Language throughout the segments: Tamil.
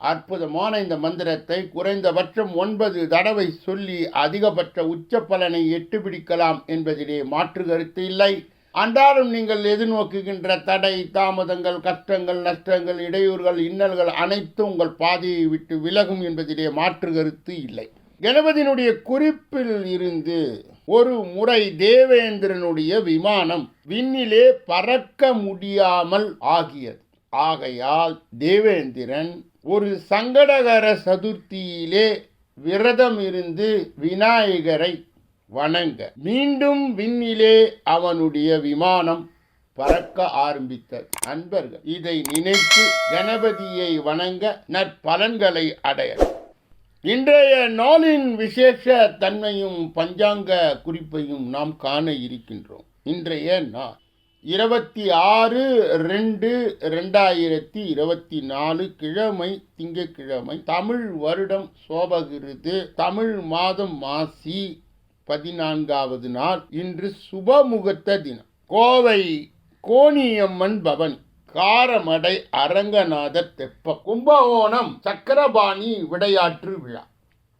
அற்புதமான இந்த மந்திரத்தை குறைந்தபட்சம் ஒன்பது தடவை சொல்லி அதிகபட்ச உச்ச பலனை எட்டு பிடிக்கலாம் என்பதிலே மாற்று கருத்து இல்லை. அன்றாடம் நீங்கள் எதிர்நோக்குகின்ற தடை தாமதங்கள் கஷ்டங்கள் நஷ்டங்கள் இடையூறுகள் இன்னல்கள் அனைத்தும் உங்கள் பாதையை விட்டு விலகும் என்பதிலே மாற்று கருத்து இல்லை. கணபதியினுடைய குறிப்பில் இருந்து ஒரு முறை தேவேந்திரனுடைய விமானம் விண்ணிலே பறக்க முடியாமல் ஆகியது. ஆகையால் தேவேந்திரன் ஒரு சங்கடகர சதுர்த்தியிலே விரதம் இருந்து விநாயகரை வணங்க. மீண்டும் விண்ணிலே அவனுடைய விமானம் பறக்க ஆரம்பித்தது. அன்பர்கள் இதை நினைத்து கணபதியை வணங்க நற்பலன்களை அடைய இன்றைய நாளின் விசேஷ தன்மையும் பஞ்சாங்க குறிப்பையும் நாம் காண இருக்கின்றோம். இன்றைய நாள் இருபத்தி ஆறு ரெண்டு ரெண்டாயிரத்தி இருபத்தி நாலு கிழமை திங்கக்கிழமை தமிழ் வருடம் சோபகிருது. தமிழ் மாதம் மாசி பதினான்காவது நாள் இன்று சுபமுகூர்த்த தினம். கோவை கோணியம்மன் பவன் காரமடை அரங்கநாதர் தெப்ப கும்பகோணம் சக்கரபாணி விளையாட்டு விழா.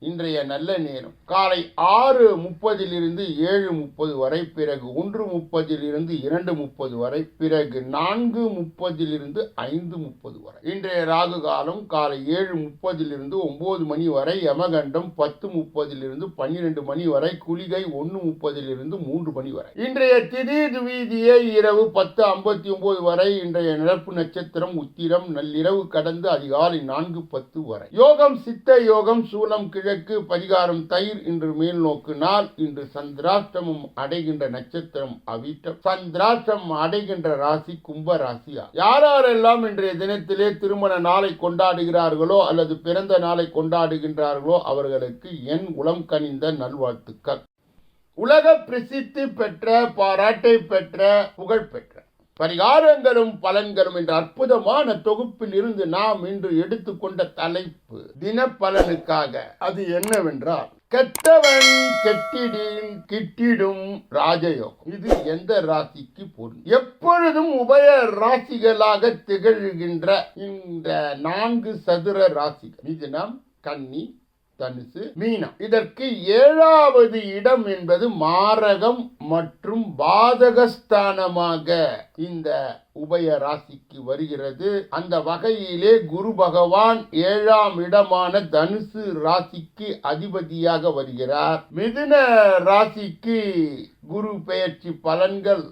இன்றைய நல்ல நேரம். காலை ஆறு முப்பதிலிருந்து ஏழு முப்பது வரை பிறகு ஒன்று முப்பதிலிருந்து இரண்டு முப்பது வரை பிறகு நான்கு முப்பதிலிருந்து ஐந்து முப்பது வரை. இன்றைய ராகு காலம் காலை ஏழு முப்பதிலிருந்து ஒன்பது மணி வரை யமகண்டம் பத்து முப்பதிலிருந்து பன்னிரெண்டு மணி வரை குளிகை ஒன்று முப்பதிலிருந்து மூன்று மணி வரை. இன்றைய திதி துவீதியை இரவு பத்து ஐம்பத்தி ஒன்பது வரை இன்றைய நிரப்பு நட்சத்திரம் உத்திரம் நள்ளிரவு கடந்து அதிகாலை நான்கு பத்து வரை. யோகம் சித்த யோகம் சூலம் கிழக்கு பரிகாரம் தயிர் இன்று மேல் நோக்கு நாள். இன்று சந்திராஷ்டமம் அடைகின்ற நட்சத்திரம் அவிட்டம். சந்திராஷ்டம் அடைகின்ற ராசி கும்ப ராசியா? யாரெல்லாம் இன்றைய தினத்திலே திருமண நாளை கொண்டாடுகிறார்களோ அல்லது பிறந்த நாளை கொண்டாடுகின்றார்களோ அவர்களுக்கு என் உளம் கனிந்த நல்வாழ்த்துக்கள். உலக பிரசித்தி பெற்ற பாராட்டை பெற்ற புகழ் பெற்ற. பரிகாரங்களும் பலன்களும் என்ற அற்புதமான தொகுப்பில் இருந்து நாம் இன்று எடுத்துக்கொண்ட தலைப்பு தின பலனுக்காக அது என்னவென்றால் கெட்டவன் கெட்டிடின் கிட்டிடும் ராஜயோகம். இது எந்த ராசிக்கு பொருள்? எப்பொழுதும் உபய ராசிகளாக திகழ்கின்ற இந்த நான்கு சதுர ராசிகள். மிதுனம் கன்னி தனுசு மீனம். இதற்கு ஏழாவது இடம் என்பது மாரகம் மற்றும் பாதகஸ்தானமாக இந்த உபய ராசிக்கு வருகிறது. அந்த வகையிலே குரு பகவான் ஏழாம் இடமான தனுசு ராசிக்கு அதிபதியாக வருகிறார். மிதுன ராசிக்கு குரு பெயர்ச்சி பலன்கள்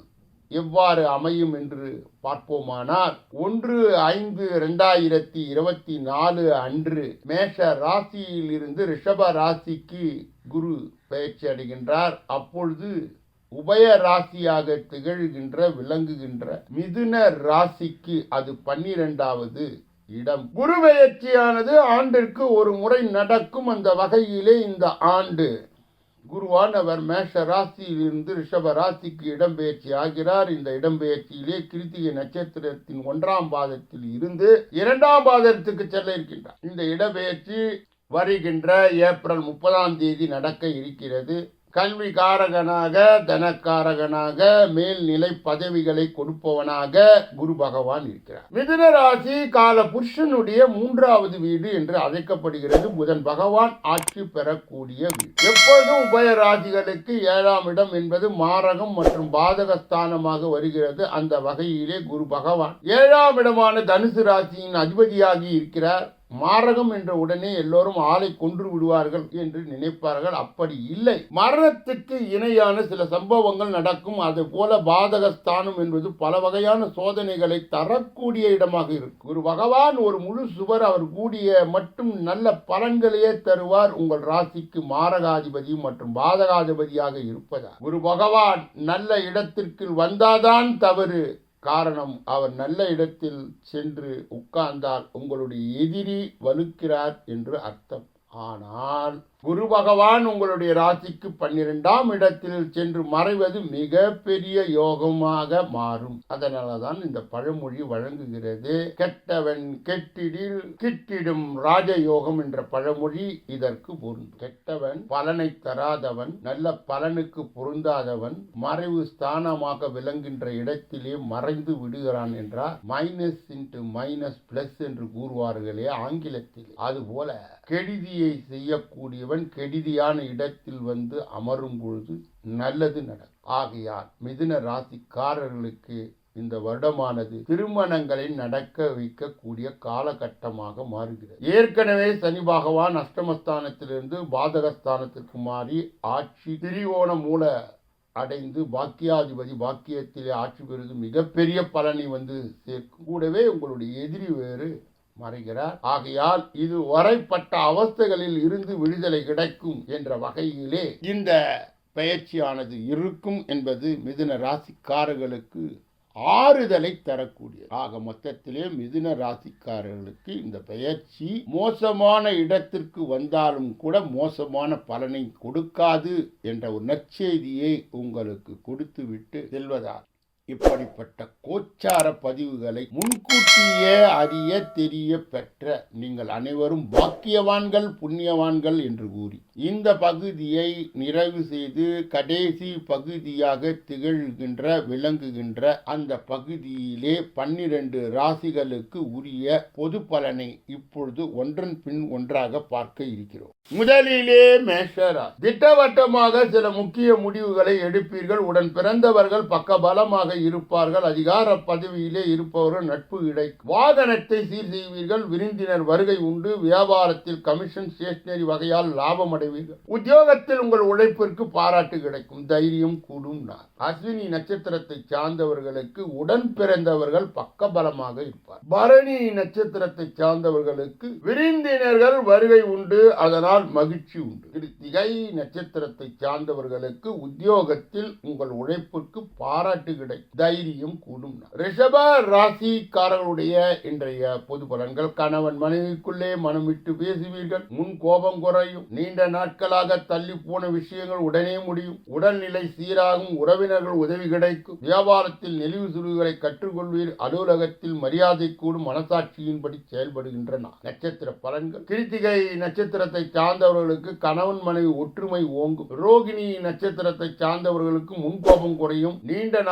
எவ்வாறு அமையும் என்று பார்ப்போமானால் ஒன்று ஐந்து இரண்டாயிரத்தி இருபத்தி நாலு அன்று மேஷ ராசியில் இருந்து ரிஷப ராசிக்கு குரு பயிற்சி அடைகின்றார். அப்பொழுது உபய ராசியாக திகழ்கின்ற விளங்குகின்ற மிதுன ராசிக்கு அது பன்னிரெண்டாவது இடம். குரு பயிற்சியானது ஆண்டிற்கு ஒரு முறை நடக்கும் அந்த வகையிலே இந்த ஆண்டு குருவானவர் மேஷ ராசியிலிருந்து ரிஷப ராசிக்கு இடம்பெயர்ச்சி ஆகிறார். இந்த இடம்பெயர்ச்சியிலே கிருத்திகை நட்சத்திரத்தின் ஒன்றாம் பாதத்தில் இருந்து இரண்டாம் பாதத்துக்கு செல்ல இருக்கின்றார். இந்த இடம்பெயர்ச்சி வருகின்ற ஏப்ரல் முப்பதாம் தேதி நடக்க இருக்கிறது. கல்வி காரகனாக தனக்காரகனாக மேல்நிலை பதவிகளை கொடுப்பவனாக குரு பகவான் இருக்கிறார். மிதுன ராசி கால புருஷனுடைய மூன்றாவது வீடு என்று அழைக்கப்படுகிறது. புதன் பகவான் ஆட்சி பெறக்கூடிய வீடு. எப்பொழுதும் உபய ராசிகளுக்கு ஏழாம் இடம் என்பது மாரகம் மற்றும் பாதகஸ்தானமாக வருகிறது அந்த வகையிலே குரு பகவான் ஏழாம் இடமான தனுசு ராசியின் அதிபதியாகி இருக்கிறார். மாரகம் என்ற உடனே எல்லோரும் ஆளை கொன்று விடுவார்கள் என்று நினைப்பார்கள். அப்படி இல்லை. மரணத்துக்கு இணையான சில சம்பவங்கள் நடக்கும். அது போல பாதகஸ்தானம் என்பது பல வகையான சோதனைகளை தரக்கூடிய இடமாக இருக்கும் ஒரு பகவான் ஒரு முழு சுவர் அவர் கூடிய மட்டும் நல்ல பலன்களையே தருவார். உங்கள் ராசிக்கு மாரகாதிபதி மற்றும் பாதகாதிபதியாக இருப்பதா ஒரு பகவான் நல்ல இடத்திற்கு வந்தாதான் தவறு. காரணம் அவர் நல்ல இடத்தில் சென்று உட்கார்ந்தால் உங்களுடைய எதிரி வலுக்கிறார் என்று அர்த்தம். ஆனால் குரு பகவான் உங்களுடைய ராசிக்கு பன்னிரெண்டாம் இடத்தில் சென்று மறைவது மிக பெரிய யோகமாக மாறும். அதனால தான் இந்த பழமொழி வழங்குகிறது. கெட்டவன் கெட்டிடில் கிட்டிடும் ராஜயோகம் என்ற பழமொழி இதற்கு பொருந்தும் கெட்டவன் பலனை தராதவன் நல்ல பலனுக்கு பொருந்தாதவன் மறைவு ஸ்தானமாக விளங்குகின்ற இடத்திலே மறைந்து விடுகிறான் என்றால் மைனஸ் இன்ட்டு மைனஸ் பிளஸ் என்று கூறுவார்களே ஆங்கிலத்தில். அதுபோல கெடுதியை செய்யக்கூடியவன் கெடுதியான இடத்தில் வந்து அமரும் பொழுது நல்லது நடக்கும். ஆகையால் மிதுன ராசிக்காரர்களுக்கு இந்த வருடமானது திருமணங்களை நடக்க வைக்கக்கூடிய காலகட்டமாக மாறுகிறது. ஏற்கனவே சனி பகவான் அஷ்டமஸ்தானத்திலிருந்து பாதகஸ்தானத்திற்கு மாறி ஆட்சி திரிகோண மூல அடைந்து பாக்கியாதிபதி பாக்கியத்திலே ஆட்சி பெறுவது மிகப்பெரிய பலனை வந்து சேர்க்கும். கூடவே உங்களுடைய எதிரி வேறு மறைகிறார். ஆகையால் இது வரைப்பட்ட அவஸ்தைகளில் இருந்து விடுதலை கிடைக்கும் என்ற வகையிலே இந்த பயிற்சியானது இருக்கும் என்பது மிதுன ராசிக்காரர்களுக்கு ஆறுதலை தரக்கூடிய ஆக மொத்தத்திலே மிதுன ராசிக்காரர்களுக்கு இந்த பயிற்சி மோசமான இடத்திற்கு வந்தாலும் கூட மோசமான பலனை கொடுக்காது என்ற ஒரு நற்செய்தியை உங்களுக்கு கொடுத்துவிட்டு செல்வதால். இப்படிப்பட்ட கோச்சார பதிவுகளை முன்கூட்டியே அறிய தெரிய பெற்ற நீங்கள் அனைவரும் பாக்கியவான்கள் புண்ணியவான்கள் என்று கூறி இந்த பகுதியை நிறைவு செய்து கடைசி பகுதியாக திகழ்கின்ற விளங்குகின்ற அந்த பகுதியிலே பன்னிரண்டு ராசிகளுக்கு உரிய பொது பலனை இப்பொழுது ஒன்றன் பின் ஒன்றாக பார்க்க இருக்கிறோம். முதலிலே மேஷரா திட்டவட்டமாக சில முக்கிய முடிவுகளை எடுப்பீர்கள். உடன் பிறந்தவர்கள் பக்கபலமாக இருப்பார்கள். அதிகார பதவியிலே இருப்பவர்கள் நட்பு கிடைக்கும் வாகனத்தை சீர் செய்வீர்கள். விருந்தினர் வருகை உண்டு. வியாபாரத்தில் கமிஷன் ஸ்டேஷனரி வகையால் லாபம் அடைவீர்கள். உத்தியோகத்தில் உங்கள் உழைப்பிற்கு பாராட்டு கிடைக்கும். தைரியம் கூடும் நான். அஸ்வினி நட்சத்திரத்தை சார்ந்தவர்களுக்கு உடன் பிறந்தவர்கள் பக்கபலமாக இருப்பார். பரணி நட்சத்திரத்தை சார்ந்தவர்களுக்கு விருந்தினர்கள் வருகை உண்டு. அதனால் மகிழ்ச்சி உண்டு. கிருத்திகை நட்சத்திரத்தை சார்ந்தவர்களுக்கு உத்தியோகத்தில் உங்கள் உழைப்பிற்கு பாராட்டு கிடைக்கும். தைரியம் கூடும். ரிஷப ராசிக்காரர்களுடைய இன்றைய பொது பலன்கள். கணவன் மனைவிக்குள்ளே மனம் விட்டு பேசுவீர்கள். முன் கோபம் குறையும். நீண்ட நாட்களாக தள்ளி போன விஷயங்கள் உடனே முடியும். உடல்நிலை சீராகும். உறவினர்கள் உதவி கிடைக்கும். வியாபாரத்தில் நெளிவு சுருகளை கற்றுக்கொள்வீர். அலுவலகத்தில் மரியாதை கூடும். மனசாட்சியின்படி செயல்படுகின்றன. நட்சத்திர பலன்கள். கிருத்திகை நட்சத்திரத்தை சார்ந்தவர்களுக்கு கணவன் மனைவி ஒற்றுமை ஓங்கும். ரோகிணி நட்சத்திரத்தை சார்ந்தவர்களுக்கு முன்கோபம் குறையும். நீண்ட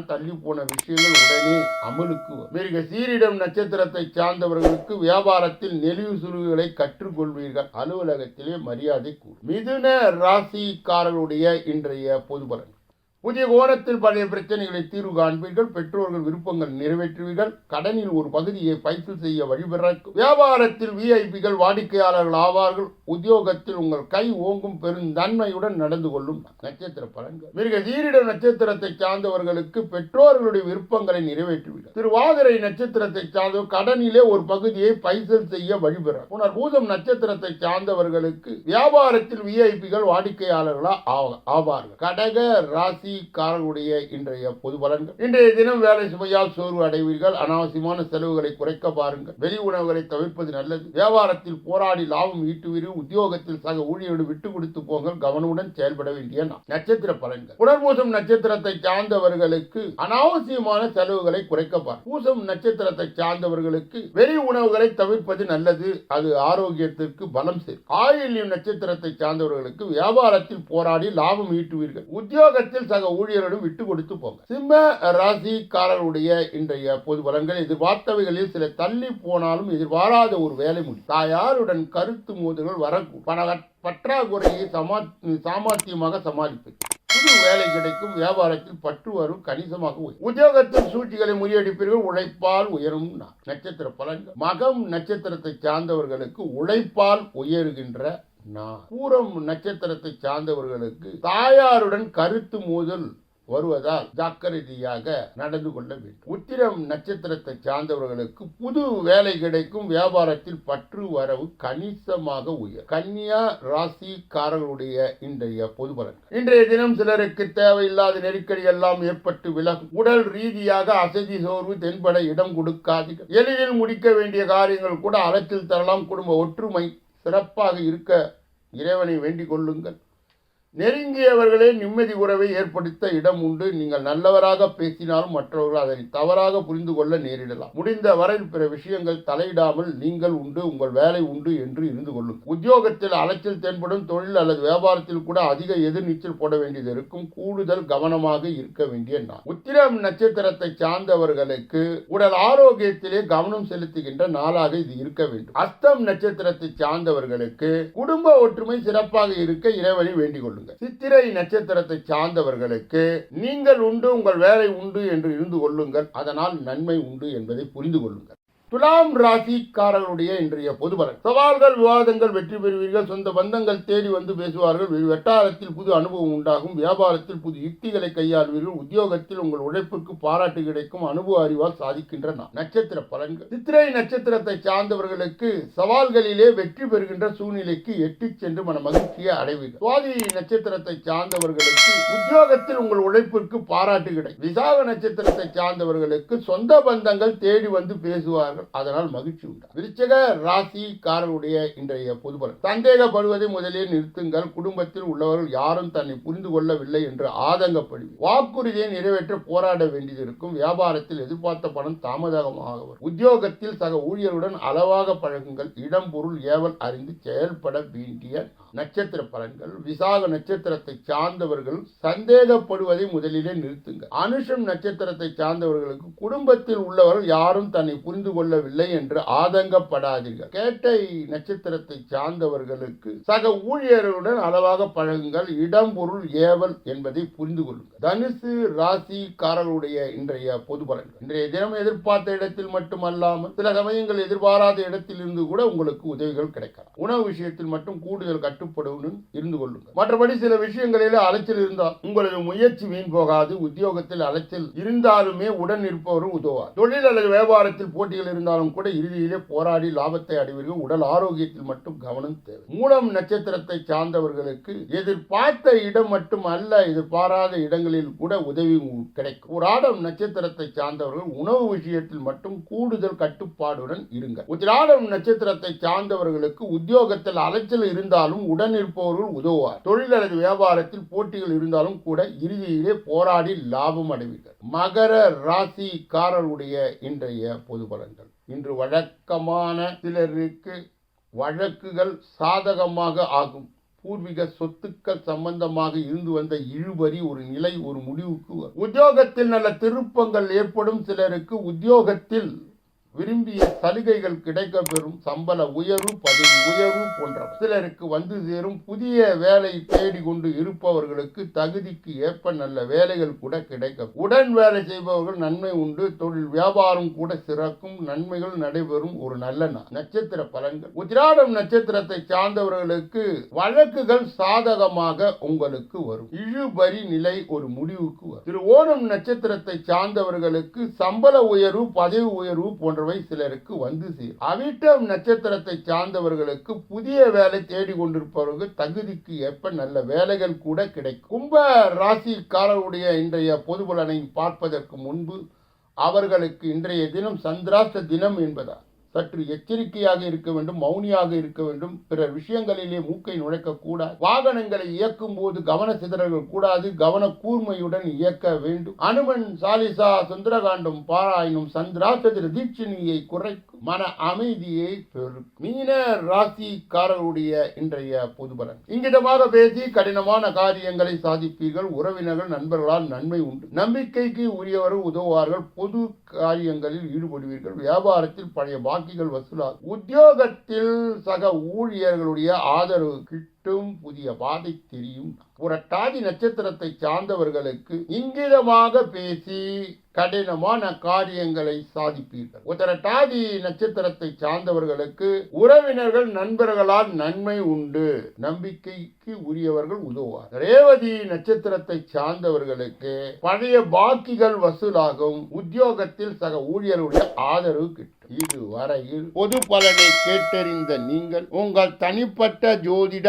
நாட்கான தள்ளி போன விஷயங்கள் உடனே அமலுக்கு மிருக சீரிடம் நட்சத்திரத்தை சார்ந்தவர்களுக்கு வியாபாரத்தில் நெளிவு சுருவுகளை கற்றுக்கொள்வீர்கள். அலுவலகத்திலே மரியாதை கூடும். மிதுன ராசிக்காரர்களுடைய இன்றைய பொது பலன் புதிய கோணத்தில் பழைய பிரச்சனைகளை தீர்வு காண்பீர்கள். பெற்றோர்கள் விருப்பங்கள் நிறைவேற்றுவீர்கள். கடனில் ஒரு பகுதியை பைசல் செய்ய வழிபிறக்கும் வியாபாரத்தில் விஐபிகள் வாடிக்கையாளர்கள் ஆவார்கள். உத்தியோகத்தில் உங்கள் கை ஓங்கும் பெரும் தன்மையுடன் நடந்து கொள்ளும் நட்சத்திர பலன்கள். மிருக சீரிட நட்சத்திரத்தை சார்ந்தவர்களுக்கு பெற்றோர்களுடைய விருப்பங்களை நிறைவேற்றுவீர்கள். திருவாதிரை நட்சத்திரத்தை சார்ந்தவர் கடனிலே ஒரு பகுதியை பைசல் செய்ய வழிபெற புனர் பூதம் நட்சத்திரத்தை சார்ந்தவர்களுக்கு வியாபாரத்தில் விஐபிகள் வாடிக்கையாளர்களா ஆவ- ஆவார்கள். கடக ராசி ராசிக்காரர்களுடைய இன்றைய பொது பலன்கள். இன்றைய தினம் வேலை சுமையால் சோர்வு அடைவீர்கள். அனாவசியமான செலவுகளை குறைக்க பாருங்கள். வெளி உணவுகளை தவிர்ப்பது நல்லது. வியாபாரத்தில் போராடி லாபம் ஈட்டுவீர்கள் உத்தியோகத்தில் சக ஊழியரோடு விட்டு கொடுத்து போங்கள். கவனமுடன் செயல்பட வேண்டிய நட்சத்திர பலன்கள். புனர்பூசம் நட்சத்திரத்தை சார்ந்தவர்களுக்கு அனாவசியமான செலவுகளை குறைக்க பார் பூசம் நட்சத்திரத்தை சார்ந்தவர்களுக்கு வெளி உணவுகளை தவிர்ப்பது நல்லது. அது ஆரோக்கியத்திற்கு பலம் சேர்க்கும். ஆயுள்யம் நட்சத்திரத்தை சார்ந்தவர்களுக்கு வியாபாரத்தில் போராடி லாபம் ஈட்டுவீர்கள். உத்தியோகத்தில் சக ஊழியரிடம் விட்டு கொடுத்து போங்க. சிம்ம ராசிக்காரருடைய இன்றைய பொது பலன்கள் எதிர்பார்த்தவைகளில் சில தள்ளி போனாலும் எதிர்பாராத ஒரு வேலை முடியும். தாயாருடன் கருத்து மோதல்கள் வர பண பற்றாக்குறையை சமா சாமர்த்தியமாக சமாளிப்பது. புது வேலை கிடைக்கும் வியாபாரத்தில் பற்று வரும் கணிசமாக உயரும் உத்தியோகத்தின் சூழ்ச்சிகளை முறியடிப்பீர்கள் உழைப்பால் உயரும் நட்சத்திர பலன்கள். மகம் நட்சத்திரத்தை சார்ந்தவர்களுக்கு உழைப்பால் உயருகின்ற பூரம் நட்சத்திரத்தை சார்ந்தவர்களுக்கு தாயாருடன் கருத்து மோதல் வருவதால் ஜாக்கிரதையாக நடந்து கொள்ள வேண்டும். உத்திரம் நட்சத்திரத்தை சார்ந்தவர்களுக்கு புது வேலை கிடைக்கும். வியாபாரத்தில் பற்று வரவு கணிசமாக உயர். கன்னியா ராசிக்காரர்களுடைய இன்றைய பொது பலன்கள். இன்றைய தினம் சிலருக்கு தேவையில்லாத நெருக்கடி எல்லாம் ஏற்பட்டு விலகும். உடல் ரீதியாக அசதி சோர்வு தென்பட இடம் கொடுக்காது எளிதில் முடிக்க வேண்டிய காரியங்கள் கூட அறத்தில் தரலாம். குடும்ப ஒற்றுமை சிறப்பாக இருக்க இறைவனை வேண்டிக் கொள்ளுங்கள். நெருங்கியவர்களே நிம்மதி உறவை ஏற்படுத்த இடம் உண்டு. நீங்கள் நல்லவராக பேசினாலும் மற்றவர்கள் அதனை தவறாக புரிந்து கொள்ள நேரிடலாம். முடிந்த வரை பிற விஷயங்கள் தலையிடாமல் நீங்கள் உண்டு உங்கள் வேலை உண்டு என்று இருந்து கொள்ளும். உத்தியோகத்தில் அலைச்சல் தென்படும் தொழில் அல்லது வியாபாரத்தில் கூட அதிக எதிர்நீச்சல் போட வேண்டியது இருக்கும். கூடுதல் கவனமாக இருக்க வேண்டிய நாள். உத்திரம் நட்சத்திரத்தை சார்ந்தவர்களுக்கு உடல் ஆரோக்கியத்திலே கவனம் செலுத்துகின்ற நாளாக இது இருக்க வேண்டும். அஸ்தம் நட்சத்திரத்தை சார்ந்தவர்களுக்கு குடும்ப ஒற்றுமை சிறப்பாக இருக்க இறைவனை வேண்டிக் கொள்ளுங்கள் சித்திரை நட்சத்திரத்தை சார்ந்தவர்களுக்கு நீங்கள் உண்டு உங்கள் வேலை உண்டு என்று இருந்து கொள்ளுங்கள். அதனால் நன்மை உண்டு என்பதை புரிந்து கொள்ளுங்கள். துலாம் ராசிக்காரர்களுடைய இன்றைய பொதுபலன் சவால்கள் விவாதங்கள் வெற்றி பெறுவீர்கள் சொந்த பந்தங்கள் தேடி வந்து பேசுவார்கள். வெ- வட்டாரத்தில் புது அனுபவம் உண்டாகும். வியாபாரத்தில் புது யுக்திகளை கையாள்வீர்கள். உத்தியோகத்தில் உங்கள் உழைப்புக்கு பாராட்டு கிடைக்கும். அனுபவ அறிவால் சாதிக்கின்ற நான் நட்சத்திர பலன்கள். சித்திரை நட்சத்திரத்தை சார்ந்தவர்களுக்கு சவால்களிலே வெற்றி பெறுகின்ற சூழ்நிலைக்கு எட்டிச் சென்று மன மகிழ்ச்சியை அடைவீர்கள். சுவாதி நட்சத்திரத்தை சார்ந்தவர்களுக்கு உத்தியோகத்தில் உங்கள் உழைப்பிற்கு பாராட்டு கிடைக்கும். விசாக நட்சத்திரத்தை சார்ந்தவர்களுக்கு சொந்த பந்தங்கள் தேடி வந்து பேசுவார்கள். அதனால் மகிழ்ச்சி உண்டு. விருச்சக ராசிக்காரருடைய இன்றைய பொதுபலன். சந்தேகப்படுவதை முதலே நிறுத்துங்கள். குடும்பத்தில் உள்ளவர்கள் யாரும் தன்னை புரிந்து கொள்ளவில்லை என்று ஆதங்கப்படுவி வாக்குறுதியை நிறைவேற்ற போராட வேண்டியது இருக்கும். வியாபாரத்தில் எதிர்பார்த்த பணம் தாமதமாக வரும் உத்தியோகத்தில் சக ஊழியருடன் அளவாக பழகுங்கள். இடம் பொருள் ஏவல் அறிந்து செயல்பட வேண்டிய நட்சத்திர பலன்கள். விசாக நட்சத்திரத்தை சார்ந்தவர்கள் சந்தேகப்படுவதை முதலிலே நிறுத்துங்கள். அனுஷம் நட்சத்திரத்தை சார்ந்தவர்களுக்கு குடும்பத்தில் உள்ளவர்கள் யாரும் தன்னை புரிந்து கொள்ளவில்லை என்று ஆதங்கப்படாதீர்கள். கேட்டை நட்சத்திரத்தை சார்ந்தவர்களுக்கு சக ஊழியர்களுடன் அளவாக பழகுங்கள். இடம் பொருள் ஏவல் என்பதை புரிந்து கொள்ளுங்கள். தனுசு ராசிக்காரர்களுடைய இன்றைய பொது பலன்கள். இன்றைய தினம் எதிர்பார்த்த இடத்தில் மட்டுமல்லாமல் சில சமயங்கள் எதிர்பாராத இடத்தில் இருந்து கூட உங்களுக்கு உதவிகள் கிடைக்கலாம். உணவு விஷயத்தில் மட்டும் கூடுதல் கட்டுப்படும் இருந்து கொள்ளுங்கள். மற்றபடி சில விஷயங்களில் அலைச்சல் இருந்தால் உங்களது முயற்சி வீண் போகாது. உத்தியோகத்தில் அலைச்சல் இருந்தாலுமே உடன் இருப்பவரும் உதவார். தொழில் அல்லது வியாபாரத்தில் போட்டிகள் இருந்தாலும் கூட இறுதியிலே போராடி லாபத்தை அடைவீர்கள். உடல் ஆரோக்கியத்தில் மட்டும் கவனம் தேவை. மூலம் நட்சத்திரத்தை சார்ந்தவர்களுக்கு எதிர்பார்த்த இடம் மட்டும் அல்ல எதிர்பாராத இடங்களில் கூட உதவி கிடைக்கும். ஒரு ஆடம் நட்சத்திரத்தை சார்ந்தவர்கள் உணவு விஷயத்தில் மட்டும் கூடுதல் கட்டுப்பாடுடன் இருங்க உத்திராடம் நட்சத்திரத்தை சார்ந்தவர்களுக்கு உத்தியோகத்தில் அலைச்சல் இருந்தாலும் உடன் இருப்பவர்கள் உதவுவார். தொழில் அல்லது வியாபாரத்தில் போட்டிகள் இருந்தாலும் கூட இறுதியிலே போராடி லாபம் அடைவீர்கள். மகர ராசிக்காரருடைய இன்றைய பொது பலன்கள். இன்று வழக்கமான சிலருக்கு வழக்குகள் சாதகமாக ஆகும். பூர்வீக சொத்துக்கள் சம்பந்தமாக இருந்து வந்த இழுபறி ஒரு நிலை ஒரு முடிவுக்கு உத்தியோகத்தில் நல்ல திருப்பங்கள் ஏற்படும் சிலருக்கு உத்தியோகத்தில் விரும்பிய சலுகைகள் கிடைக்கப்பெறும் சம்பள உயர்வு பதவி உயர்வு போன்றவை. சிலருக்கு வந்து சேரும் புதிய வேலை தேடி கொண்டு இருப்பவர்களுக்கு தகுதிக்கு ஏற்ப நல்ல வேலைகள் கூட கிடைக்கும் உடன் வேலை செய்பவர்கள் நன்மை உண்டு தொழில் வியாபாரம் கூட சிறக்கும் நன்மைகள் நடைபெறும் ஒரு நல்ல நட்சத்திர பலன்கள். உத்திராடம் நட்சத்திரத்தை சார்ந்தவர்களுக்கு வழக்குகள் சாதகமாக உங்களுக்கு வரும். இழுபறி நிலை ஒரு முடிவுக்கு வரும். திரு ஓணம் நட்சத்திரத்தை சார்ந்தவர்களுக்கு சம்பள உயர்வு பதவி உயர்வு போன்ற போன்றவை சிலருக்கு வந்து சேரும். அவிட்டம் நட்சத்திரத்தை சார்ந்தவர்களுக்கு புதிய வேலை தேடி கொண்டிருப்பவர்கள் தகுதிக்கு ஏற்ப நல்ல வேலைகள் கூட கிடைக்கும். கும்ப ராசிக்காரருடைய இன்றைய பொது பலனை பார்ப்பதற்கு முன்பு அவர்களுக்கு இன்றைய தினம் சந்திராஷ்ட தினம் என்பதால் சற்று எச்சரிக்கையாக இருக்க வேண்டும் மௌனியாக இருக்க வேண்டும். பிறர் விஷயங்களிலே மூக்கை நுழைக்கக்கூடாது வாகனங்களை இயக்கும் போது கவன சிதறல்கள் கூடாது. கவன கூர்மையுடன் இயக்க வேண்டும். அனுமன் சாலிசா சுந்தரகாண்டம் பாராயணம் சந்திராசதிர தீட்சணியை குறைக்கும். மன அமைதியை பெருக்கும். மீன ராசிக்காரருடைய இன்றைய பொதுபலன் இங்கிடமாக பேசி கடினமான காரியங்களை சாதிப்பீர்கள். உறவினர்கள் நண்பர்களால் நன்மை உண்டு. நம்பிக்கைக்கு உரியவர்கள் உதவுவார்கள். பொது காரியங்களில் ஈடுபடுவீர்கள். வியாபாரத்தில் பழைய பாக்கிகள் வசூலாகும். உத்தியோகத்தில் சக ஊழியர்களுடைய ஆதரவு கிட்டும் புதிய பாதை தெரியும். புரட்டாதி நட்சத்திரத்தை சார்ந்தவர்களுக்கு இங்கிதமாக பேசி கடினமான காரியங்களை சாதிப்பீர்கள். உத்தரட்டாதி நட்சத்திரத்தை சார்ந்தவர்களுக்கு உறவினர்கள் நண்பர்களால் நன்மை உண்டு. நம்பிக்கைக்கு உரியவர்கள் உதவுவார். ரேவதி நட்சத்திரத்தை சார்ந்தவர்களுக்கு பழைய பாக்கிகள் வசூலாகும். உத்தியோகத்தில் சக ஊழியருடைய ஆதரவு கிட்டும். இதுவரையில் பொது பலனை கேட்டறிந்த நீங்கள் உங்கள் தனிப்பட்ட ஜோதிட